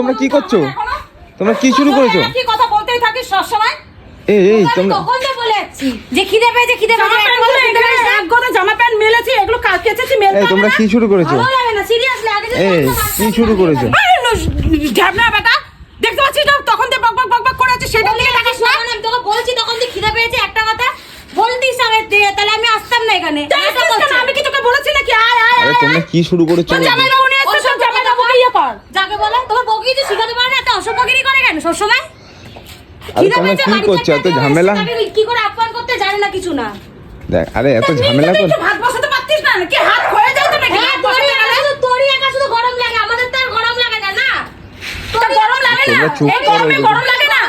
তোমরা কি করছ? তোমরা কি শুরু করেছ? কি কথা বলতেই থাকিস সবসময়? এই এই আমি তোমরা তখন তো বলে যাচ্ছি? যে খিদে একটা কথা খিদে এখানে এক জামা প্যান্ট মেলেছি এগুলো কেচেছি মেলতে এই তোমরা কি শুরু করেছ? ভালো লাগে না সিরিয়াসলি আগে যে এই কি শুরু করেছ? ঢ্যাবনা বেটা দেখতে পাচ্ছিস না তখন দিয়ে বক বক বক বক করে আছে সেটা নিয়ে থাকিস না। আমি তোকে বলছি তখন তুই খিদে পেয়েছে একটা কথা বলতিস আগে তাহলে আমি আসতাম না এখানে। আমি কি তোকে বলেছি নাকি? আয় আয় আরে তোমরা কি শুরু করেছ? জামাই বাবু নিয়ে এসছে ওই সব সব জামাই কথা বাবুকে ইয়ে কর। যাকে বলে তোমার বউ কিছু শিখাতে পারে না? এত অসভ্যগিরি করে কেন সবসময়? আরে তোমরা কি করছ? এত ঝামেলা? কি করে আপ্যায়ন করতে জানে না কিছু না? দেখ আরে এত ঝামেলা কর একটু বসাতে পারতিস না। নাকি হাত হয়ে যায় তো নাকি? হাত বসাতে গেলে? শুধু- তোরই একা শুধু গরম লাগে। আমাদের তো গরম লাগে না না? তোর গরম লাগে না? এই গরমে গরম লাগে না?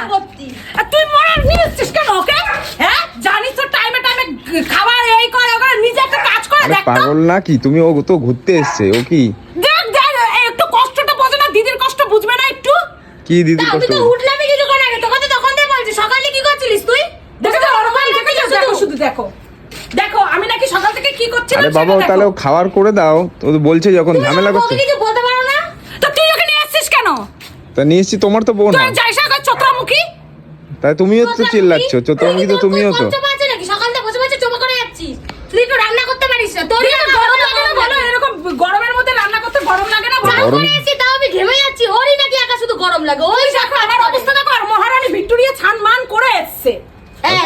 আর তুই মরার নিয়ে কেন ওকে? হ্যাঁ? জানিস তো টাইমে টাইমে খাবার এই করে ও নিজে একটা কাজ করে দেখ তো। পাগল নাকি তুমি ও তো ঘুরতে এসছে ও কি দেখ দেখ এই একটু কষ্টটা বোঝে না দিদির কষ্ট বুঝবে না একটু কি দিদি তা আমি কষ্ট তো উঠলামই কিছুক্ষণ আগে। তোকে তো তখন থেকে বলছি সকালে কি করছিলিস তুই? দেখো তো দেখে শুধু। দেখো। দেখো আমি নাকি সকাল থেকে কি করছিলাম আরে বাবা তাহলে ও খাবার করে দাও। তো তো বলছে যখন ঝামেলা করছে। বউকে কিছু বলতে পারো না? তো তুই ওকে নিয়ে আসছিস কেন? তা নিয়ে এসছি তোমার তো বোন তুই যাইস না চোত্রামুখী তাই তুমিও তো চিল্লাচ্ছ চোদ্দমুখী তো তুমিও তো। সকাল থেকে বসে বসে চোপা করে যাচ্ছিস তুই একটু রান্না করতে পারিস না। তোর গরম লাগে না বলো এরকম গরমের মধ্যে রান্না করতে গরম লাগে না বলো? গরম- করে এসেছি তাও আমি ঘেমে যাচ্ছি ওরই নাকি গরম লাগে। ওই দেখো আমার অবস্থা দেখো আর মহারানী ভিক্টোরিয়া ছান মান করে এসছে। হ্যাঁ,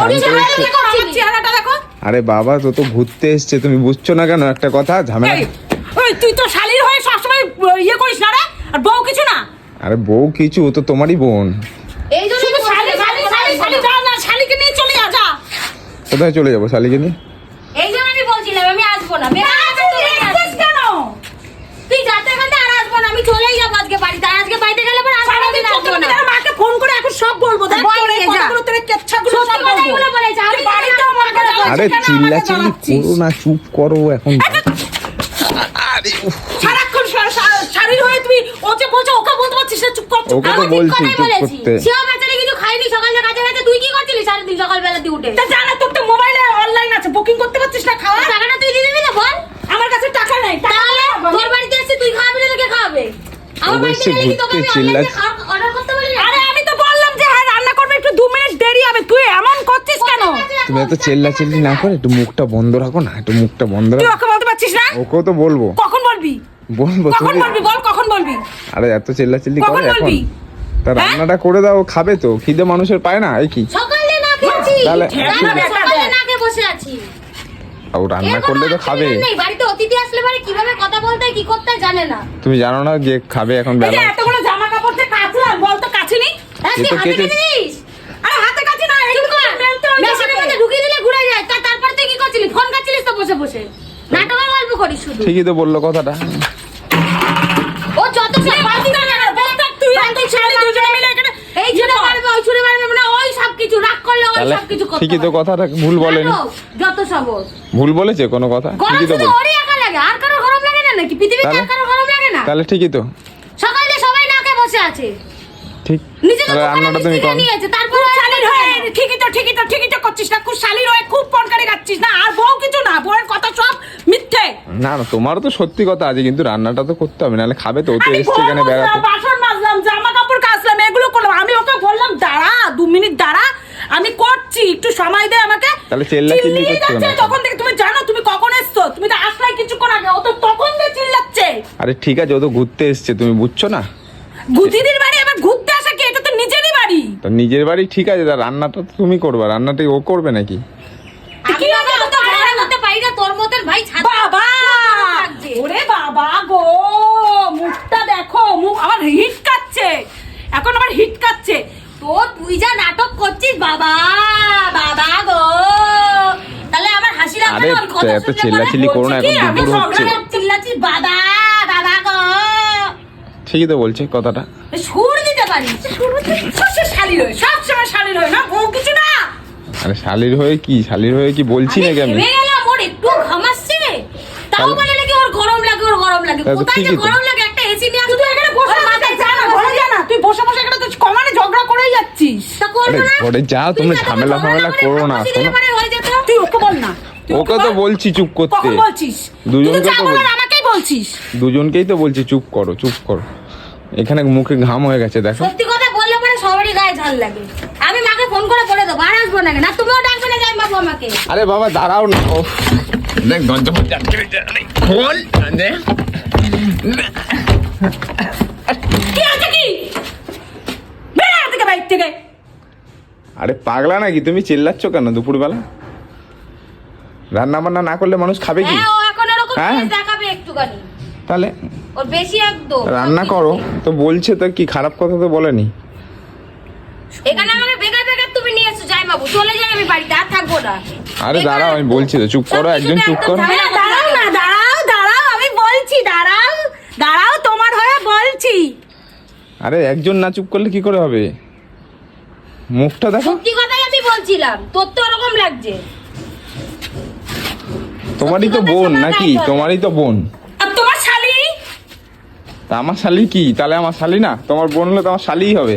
চেহারাটা দেখো। আরে বাবা তো তো ঘুরতে এসছে তুমি বুঝছ না কেন? একটা কথা ঝামেলা ওই তুই তো শালির হয়ে সবসময় ইয়ে করিস না রে আর বউ কিছু না? আরে বউ কিছু ও তো তোমারই বোন। এই জন্য শালি শালি শালি শালি যা না শালিকে নিয়ে চলে যা। কোথায় চলে যাব শালিকে নিয়ে এই জন্য আমি বলছিলাম আমি আসব না বেকার আছে তুই এখানে আসছিস আসিস। কেন তুই যাতে এখান থেকে আর আসব না আমি চলেই যাব আজকে বাড়িতে আর আজকে বাড়িতে গেলে পরে আর সারাদিন কোনোদিন আসব না চোদ্দ মাকে ফোন করে এখন সব বলব দেখ বল তোর এই নিয়ে যা। কথাগুলো, তোর এই কেচ্ছাগুলো সত্যি সব বলব। কথাগুলো বলেছে, আমি যে বাড়িতেও জানি না মাকে আমাকে আরে চিল্লা চিল্লি করো না চুপ করো এখন। আরে সারাক্ষণ শা- শা- হয়ে তুই ও যে ওকে বলতে পারছিস না চুপ কর ওকে তো বলছি চুপ করতে। সেও বেচারি কিছু খাইনি সকালে কাজে গেছে। তুই কি করছিলিস সারাদিন সকালবেলা দিয়ে উঠে? তা জানা তোর তো মোবাইলে অনলাইন আছে বুকিং করতে পারছিস না খাওয়া? টাকাটা তুই দিয়ে দিবি না বল। আমার কাছে টাকা নেই তাহলে তোর বাড়িতে এসে তুই খাওয়াবি না তোকে খাওয়াবে? আমার বাড়িতে গেলে কি তোকে আমি অনলাইনে চিল্লাচ্ছি। অর্ডার করতে বলি না আরে আমি তো বললাম যে হ্যাঁ রান্না করবে একটু দু মিনিট দেরি হবে তুই এমন করছিস কেন তুমি এত চেল্লা চিল্লি না করে একটু মুখটা বন্ধ রাখো না একটু মুখটা বন্ধ তুই রাখো। ওকে বলতে পারছিস না? ওকেও তো বলব। কখন বলবি? বলব কখন তুমি বলবি বল কখন বলবি? আরে এত চেল্লা চিল্লি কখন করে এখন? বলবি? তা হ্যাঁ? রান্নাটা করে দাও খাবে তো। খিদে মানুষের পায় না এই কি? সকালে না খেয়েছি। তাহলে- সকালে না খেয়ে বসে আছি। ও রান্না করলে তো খাবে। নেই বাড়িতে অতিথি আসলে পরে কীভাবে কথা বলতে কি করতে জানে না। তুমি জানো না যে খাবে এখন বেলা? এতগুলো জামা কাপড় দিয়ে কাচলাম বল তো কাচিনি। হ্যাঁ, তো কেটে দিস আরে হাতে কাচি না চুপ এগুলো কর। মেলতে হয় মেশিনের জামাকে। মধ্যে ঢুকিয়ে দিলে ঘুরে যায় তা তারপর তুই কি করছিলি ফোন কাটছিলিস তো বসে নাটকের গল্প করিস শুধু। ঠিকই তো বলল কথাটা। ও যত সব বালতি না না বলতে তুই আর তুই শালি দুজনে মিলে এখানে এই ছুড়ে মারবে ওই ছুড়ে মারবে না ওই সব কিছু রাগ করলে ওই সব কিছু করতে ঠিকই তো কথাটা ভুল বলেনি। যত সব ভুল বলেছে কোনো কথা? ঠিকই তো শুধু একা লাগে আর কারও গরম লাগে না নাকি? পৃথিবীতে আর কারও গরম লাগে না? তাহলে ঠিকই তো। সকালে সবাই নাকে বসে আছে। ঠিক। রান্নাটা তুমি করো। নিয়েছে তারপর শালির হয়ে ঠিকই তো ঠিকই তো ঠিকই তো করছিস না। খুব শালির হয়ে খুব পনকারি খাচ্ছিস না। আর বউ কিছু না। বউয়ের কথা সব মিথ্যে। না না তোমারও তো সত্যি কথা আছে কিন্তু রান্নাটা তো করতে হবে নাহলে খাবে তো। ও তো এসছে এখানে বেড়াতে। বাসন মাজলাম জামা কাপড় কাচলাম এগুলো করলাম। আমি ওকে বললাম দাঁড়া দু মিনিট দাঁড়া আমি করছি একটু সময় দে আমাকে। তাহলে চিল্লিয়ে করছ না। তখন থেকে। তুমি জানো তুমি কখন এসছো? তুমি তো আসলাই কিছুক্ষণ আগে। ও তো তখন দিয়ে চিল্লাচ্ছে। আরে ঠিক আছে ও তো ঘুরতে এসছে তুমি বুঝছ না? গুদিদির বাড়ি আবার ঘুরতে আসা কি এটা তো নিজেরই বাড়ি তা নিজের বাড়ি ঠিক আছে তা রান্নাটা তো তুমি করবে রান্নাটা ও করবে নাকি? বাবা। ওরে বাবা গো! মুখটা দেখো মুখ আমার হিট কাচ্ছে। এখন আবার হিট কাচ্ছে। তো তুই যা নাটক করছিস বাবা বাবা গো! তাহলে আমার হাসি লাগবে আরে না কথা এত চিল্লাচিল্লি করো না এখন দুপুর সব হচ্ছে। চিল্লাচ্ছিস বাবা বাবা গো! ঠিকই তো বলছে কথাটা। সুর দিতে পারিস। সবসময় শালির হয়ে সবসময় শালির হয়ে না? বউ কিছু না? আরে শালির হয়ে কি? শালির হয়ে কি বলছি নাকি আমি ভেবে গেলাম ওর একটু ঘামাচ্ছে। তাও বলে নাকি ওর গরম লাগে ওর গরম লাগে। কোথায় যে গরম লাগে একটা এসি নিয়ে তুই এখানে বসে মাথায় যা না ঘরে যা না। তুই বসে বসে এখানে তো কমানে ঝগড়া করেই যাচ্ছিস। তা করব না। ঘরে যাও, তুই তোমরা ঝামেলা ফামেলা করো না, শোনো। তুই ওকে বল না। ওকে তো বলছি চুপ করতে। বলছিস? দুজনকে তো যা আমাকেই বলছিস। দুজনকেই তো বলছি চুপ করো চুপ করো। এখানে মুখে ঘাম হয়ে গেছে দেখো সত্যি কথা বললে পরে সবারই গায়ে ঝাল লাগে। আমি মাকে ফোন করে বলে দেবো আর আসব না না তুমিও ডাকবে না যাই বাবু আমাকে? আরে বাবা দাঁড়াও না। ও দেখ দরজা আটকে। আরে, খোল দে। কি আছে কি? বেড়া থেকে বাইক থেকে। আরে পাগলা নাকি তুমি চিল্লাচ্ছ কেন দুপুরবেলা? রান্না বান্না না করলে মানুষ খাবে কি? হ্যাঁ ও এখন এরকম হ্যাঁ? দেখাবে একটুখানি। তাহলে? ওর বেশি একদম। রান্না করো তো বলছে তো কি খারাপ কথা তো বলেনি। এখানে আমাকে বেকার বেকার তুমি নিয়ে এসো যাই বাবু চলে যাই আমি বাড়িতে আর থাকব না। আরে দাঁড়াও আমি বলছি তো চুপ করো চুপ করো। দাঁড়াও না দাঁড়াও দাঁড়াও আমি বলছি দাঁড়াও দাঁড়াও তোমার হয়ে বলছি। আরে একজন না চুপ করলে কি করে হবে? মুখটা দেখো। সত্যি কথাই আমি বলছিলাম তোর তো ওরকম লাগছে। তোমারই তো বোন নাকি? তোমারই তো বোন। আর তোমার শালি? তা আমার শালি কি? তাহলে আমার শালি না? তোমার বোন হলে তো আমার শালিই হবে।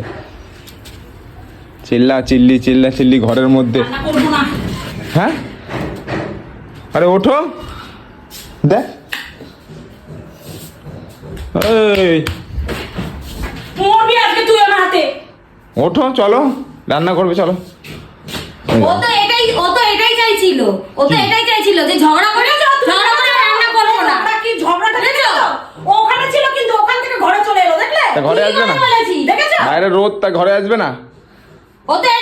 চিল্লা চিল্লি চিল্লা চিল্লি ঘরের মধ্যে। হ্যাঁ? আরে ওঠো। দেখ। ওঠো চলো। রান্না করবে চলো। ও তো এটাই ও তো এটাই চাইছিল। ও তো এটাই চাইছিল যে ঝগড়া করে ঝগড়া করে রান্না করব না। কি ঝগড়াটা দেখেছ? ওখানে ছিল কিন্তু ওখান থেকে ঘরে চলে এলো দেখলে? তা ঘরে আসবে না? বাইরে রোদ তা ঘরে আসবে না? ও তো